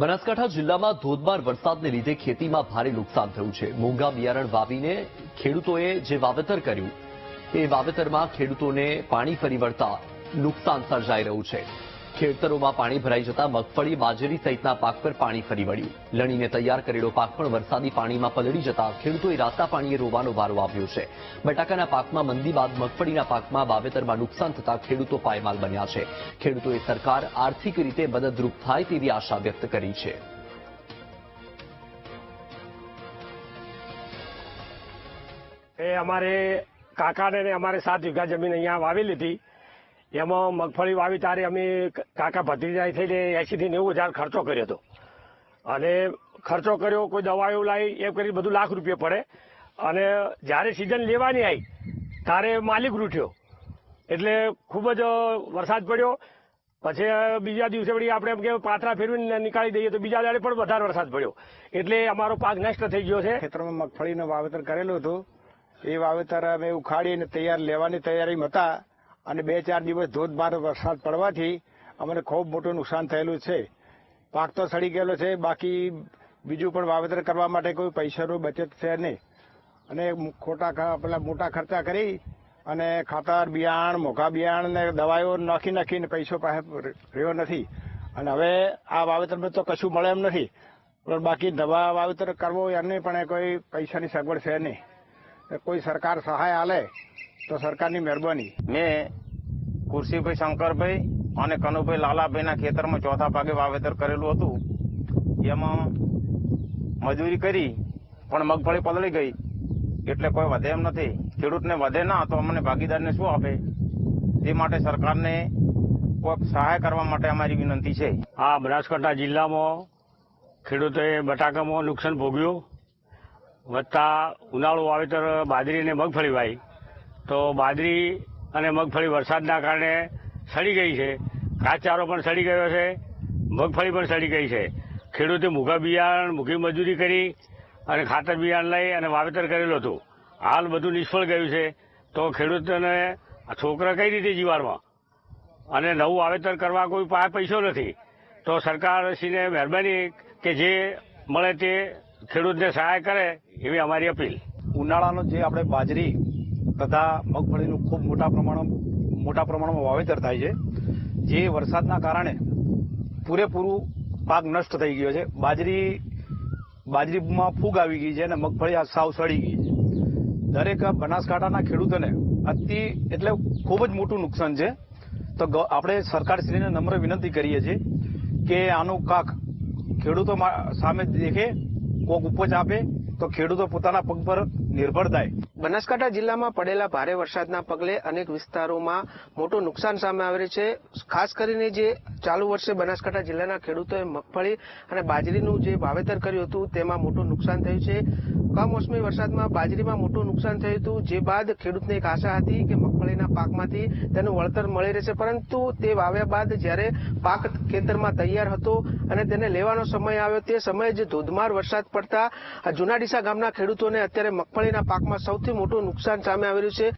બનાસકાંઠા જિલ્લામાં ધોધમાર વરસાદને લીધે ખેતીમાં ભારે નુકસાન થયું છે. મોંઘા બિયારણ વાવીને ખેડૂતોએ જે વાવેતર કર્યું, એ વાવેતરમાં ખેડૂતોને પાણી ફરી વળતા નુકસાન સર્જાઈ રહ્યું છે. ખેતરોમાં પાણી ભરાઈ જતા મગફળી, બાજરી સહિતના પાક પર પાણી ફરી વળ્યું. લણીને તૈયાર કરેલો પાક પણ વરસાદી પાણીમાં પલળી જતા ખેડૂતોએ રાતા પાણીએ રોવાનો વારો આવ્યો છે. બટાકાના પાકમાં મંદી બાદ મગફળીના પાકમાં વાવેતરમાં નુકસાન થતા ખેડૂતો પાયમાલ બન્યા છે. ખેડૂતોએ સરકાર આર્થિક રીતે મદદરૂપ થાય તેવી આશા વ્યક્ત કરી છે. એ અમારે કાકાને અમારે સાત વીઘા જમીન અહીંયા વાવી લીધી એમાં મગફળી વાવી ત્યારે અમે કાકા ભત્રીજાએ થઈને એસી થી નેવું હજાર ખર્ચો કર્યો હતો. અને ખર્ચો કર્યો, કોઈ દવાઓ લાવી, એમ કરી બધું લાખ રૂપિયા પડે. અને જ્યારે સિઝન લેવાની આવી, ત્યારે માલિક રૂઠ્યો. એટલે ખૂબ જ વરસાદ પડ્યો. પછી બીજા દિવસે વળી આપણે એમ કે પાથરા ફેરવીને નીકાળી દઈએ, તો બીજા દાડે પણ વધારે વરસાદ પડ્યો. એટલે અમારો પાક નષ્ટ થઈ ગયો છે. ખેતરમાં મગફળીનું વાવેતર કરેલું હતું. એ વાવેતર અમે ઉખાડીને તૈયાર, લેવાની તૈયારીમાં હતા. અને બે ચાર દિવસ ધોધમાર વરસાદ પડવાથી અમને ખૂબ મોટું નુકસાન થયેલું છે. પાક તો સડી ગયેલો છે, બાકી બીજું પણ વાવેતર કરવા માટે કોઈ પૈસાનું બચત છે નહીં. અને ખોટા પેલા મોટા ખર્ચા કરી અને ખાતર, બિયાણ, મોઘા બિયાણ ને દવાઓ નાખી નાખીને પૈસો પાસે રહ્યો નથી. અને હવે આ વાવેતરમાં તો કશું મળે એમ નથી. પણ બાકી દવા વાવેતર કરવો એમને પણ કોઈ પૈસાની સગવડ છે નહીં. કોઈ સરકાર સહાય આલે તો સરકારની મહેરબાની. મેં કુરશીભાઈ શંકરભાઈ અને કનુભાઈ લાલાભાઈના ખેતરમાં ચોથા ભાગે વાવેતર કરેલું હતું. એમાં મજૂરી કરી, પણ મગફળી પલળી ગઈ. એટલે કોઈ વધે એમ નથી. ખેડૂતને વધે ના તો અમને ભાગીદારને શું આપે? તે માટે સરકારને કોઈક સહાય કરવા માટે અમારી વિનંતી છે. આ બનાસકાંઠા જિલ્લામાં ખેડૂતોએ બટાકામાં નુકસાન ભોગ્યું. વધતા ઉનાળુ વાવેતર બાજરી અને મગફળી વાવી તો બાજરી અને મગફળી વરસાદના કારણે સડી ગઈ છે. કાચારો પણ સડી ગયો છે. મગફળી પણ સડી ગઈ છે. ખેડૂતે મૂગા બિયારણ મૂઘી મજૂરી કરી અને ખાતર બિયારણ લઈ અને વાવેતર કરેલું હતું. હાલ બધું નિષ્ફળ ગયું છે. તો ખેડૂતોને છોકરા કઈ રીતે જીવાડવા? અને નવું વાવેતર કરવા કોઈ પાસે પૈસો નથી. તો સરકારશ્રીને મહેરબાની કે જે મળે તે ખેડૂતને સહાય કરે એવી અમારી અપીલ. ઉનાળાનો જે આપણે બાજરી તથા મગફળીનું ખૂબ મોટા પ્રમાણમાં મોટા પ્રમાણમાં વાવેતર થાય છે. જે વરસાદના કારણે પૂરેપૂરું પાક નષ્ટ થઈ ગયો છે. બાજરી, બાજરીમાં ફૂગ આવી ગઈ છે અને મગફળી આ સાવ સડી ગઈ છે. દરેક બનાસકાંઠાના ખેડૂતોને અતિ એટલે ખૂબ જ મોટું નુકસાન છે. તો આપણે સરકારશ્રીને નમ્ર વિનંતી કરીએ છીએ કે આનું કાક ખેડૂતો સામે દેખે, કોક ઉપજ આપે, તો ખેડૂતો પોતાના પગ પર નિર્ભર થાય. બનાસકાંઠા જિલ્લામાં પડેલા ભારે વરસાદના પગલે અનેક વિસ્તારોમાં મોટું નુકસાન સામે આવી છે. ખાસ કરીને જે ચાલુ વર્ષે બનાસકાંઠા જિલ્લાના ખેડૂતોએ મગફળી અને બાજરીનું જે વાવેતર કર્યું હતું, તેમાં મોટું નુકસાન થયું છે. કમોસમી વરસાદમાં બાજરીમાં મોટું નુકસાન થયું હતું, જે બાદ ખેડૂતને એક આશા હતી કે મગફળીના પાકમાંથી તેનું વળતર મળી રહેશે. પરંતુ તે વાવ્યા બાદ જ્યારે પાક ખેતરમાં તૈયાર હતો અને તેને લેવાનો સમય આવ્યો, તે સમયે જ ધોધમાર વરસાદ પડતા જુનાડીસા ગામના ખેડૂતોને અત્યારે મગફળીના પાકમાં સૌથી મોટું નુકસાન સામે આવી રહ્યું છે.